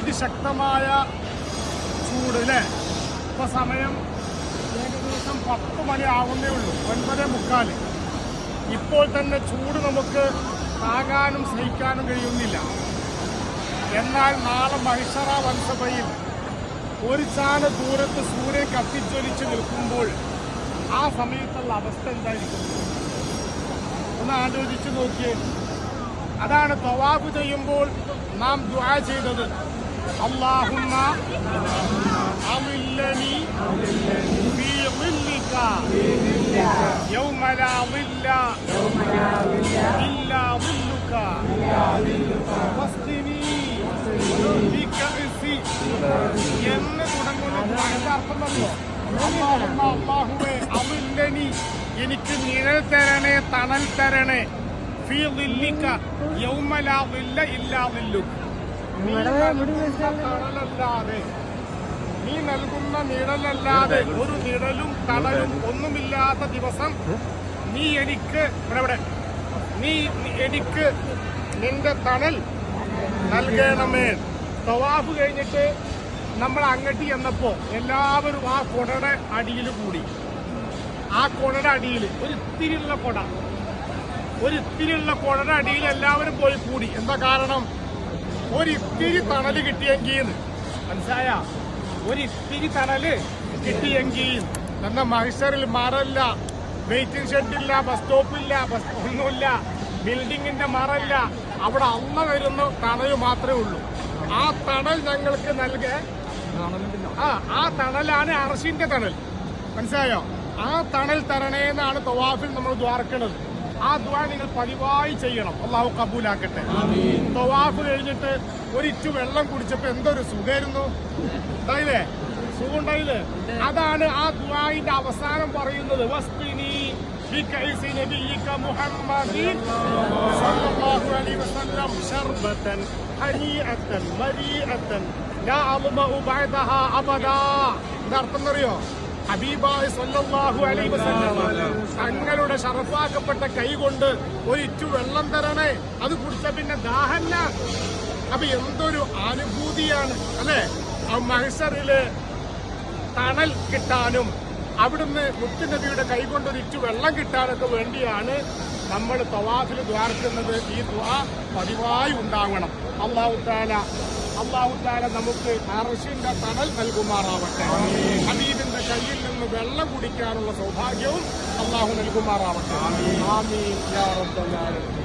അതിശക്തമായ ചൂട് അല്ലേ ഇപ്പൊ സമയം ഏകദേശം പത്ത് മണി ആവുന്നേ ഉള്ളൂ ഒൻപതേ മുക്കാൽ. ഇപ്പോൾ തന്നെ ചൂട് നമുക്ക് താങ്ങാനും സഹിക്കാനും കഴിയുന്നില്ല. എന്നാൽ നാളെ മഹിഷറ വൻസഭയിൽ ഒരു ചാന ദൂരത്ത് സൂര്യൻ കത്തിജ്വലിച്ച് നിൽക്കുമ്പോൾ ആ സമയത്തുള്ള അവസ്ഥ എന്തായിരിക്കും? ഒന്ന് ആലോചിച്ച് നോക്കിയേ. അതാണ് തവാബ് ചെയ്യുമ്പോൾ നാം ദ്വാ ചെയ്തത്. അല്ലാഹുമ്മ അളില്ലനി في ظلك يوم لا ظل إلا ظلك واسقني കഅസി എന്ന് തുടങ്ങുന്ന അർത്ഥം അല്ലാഹുവേ അളില്ലനി എനിക്ക് നിഴൽ തരണേ തണൽ തരണേ. لا ظل ളില്ല ഇല്ലാ ളില്ലുക നീ നൽകുന്ന നിഴലല്ലാതെ ഒരു നിഴലും തണലും ഒന്നുമില്ലാത്ത ദിവസം നീ എനിക്ക് ഇവിടെ നീ എനിക്ക് നിന്റെ തണൽ നൽകണമേ. തവാഫ് കഴിഞ്ഞിട്ട് നമ്മൾ അങ്ങട്ടി എന്നപ്പോ എല്ലാവരും ആ കൊടയുടെ അടിയിൽ കൂടി. ആ കൊടയുടെ അടിയിൽ ഒരു ഇത്തിരിയുള്ള കൊട. ഒരു ഇത്തിരിയുള്ള കൊടയുടെ അടിയിൽ എല്ലാവരും പോയി കൂടി. എന്താ കാരണം? ഒരു ഇത്തിരി തണൽ കിട്ടിയെങ്കിൽ. മനസ്സായ ഒരിത്തിരി തണൽ കിട്ടിയെങ്കിൽ. എന്ന മഹിഷറിൽ മറല്ല. വെയിറ്റിംഗ് ഷെഡില്ല ബസ് സ്റ്റോപ്പില്ല ബസ് ഒന്നുമില്ല. ബിൽഡിങ്ങിന്റെ മറല്ല. അവിടെ അമ്മ വരുന്ന തണൽ മാത്രമേ ഉള്ളൂ. ആ തണൽ ഞങ്ങൾക്ക് നൽകെ. ആ ആ തണലാണ് അറശിന്റെ തണൽ. മനസ്സിലായോ ആ തണൽ തരണേന്നാണ് തവാഫിൽ നമ്മൾ ദ്വാർക്കണത് ആ ദ്വാ നിങ്ങൾ പതിവായി ചെയ്യണം അള്ളാഹു കബൂലാക്കട്ടെ തവാഫ് കഴിഞ്ഞിട്ട് ഒരിച്ചു വെള്ളം കുടിച്ചപ്പോ എന്തൊരു സുഖമായിരുന്നു ഉണ്ടായില്ലേ സുഖം ഉണ്ടായില്ലേ അതാണ് ആ ദ്വായിന്റെ അവസാനം പറയുന്നത് വസ്തിനി بكيس نبيك محمد صلى الله عليه وسلم شربة هنيئة مريئة لا أظمأ بعدها أبدا ഇതർത്ഥം അറിയോ ഹബീബായ് സല്ലല്ലാഹു അലൈഹി വസല്ലം തങ്ങളുടെ ഷറഫാക്കപ്പെട്ട കൈ കൊണ്ട് ഒരിറ്റു വെള്ളം തരണേ. അത് കുടിച്ച പിന്നെ ദാഹല്ല. അപ്പൊ എന്തൊരു അനുഭൂതിയാണ് അല്ലെ? ആ മഹസറിൽ തണൽ കിട്ടാനും അവിടുന്ന് മുത്തുനബിയുടെ കൈകൊണ്ട് ഒരിറ്റു വെള്ളം കിട്ടാനൊക്കെ വേണ്ടിയാണ് നമ്മൾ തവാഫിൽ ദ്വാർക്കുന്നത് ഈ ദ്വാ പതിവായി ഉണ്ടാവണം. അള്ളാഹു താല അള്ളാഹു താല നമുക്ക് അറഷിന്റെ തണൽ നൽകുമാറാവട്ടെ. ഹബീബിന്റെ കയ്യിൽ നിന്ന് വെള്ളം കുടിക്കാനുള്ള സൗഭാഗ്യവും അള്ളാഹു നൽകുമാറാവട്ടെ. ആമീൻ. യാ റബ്ബൽ ആലമീൻ.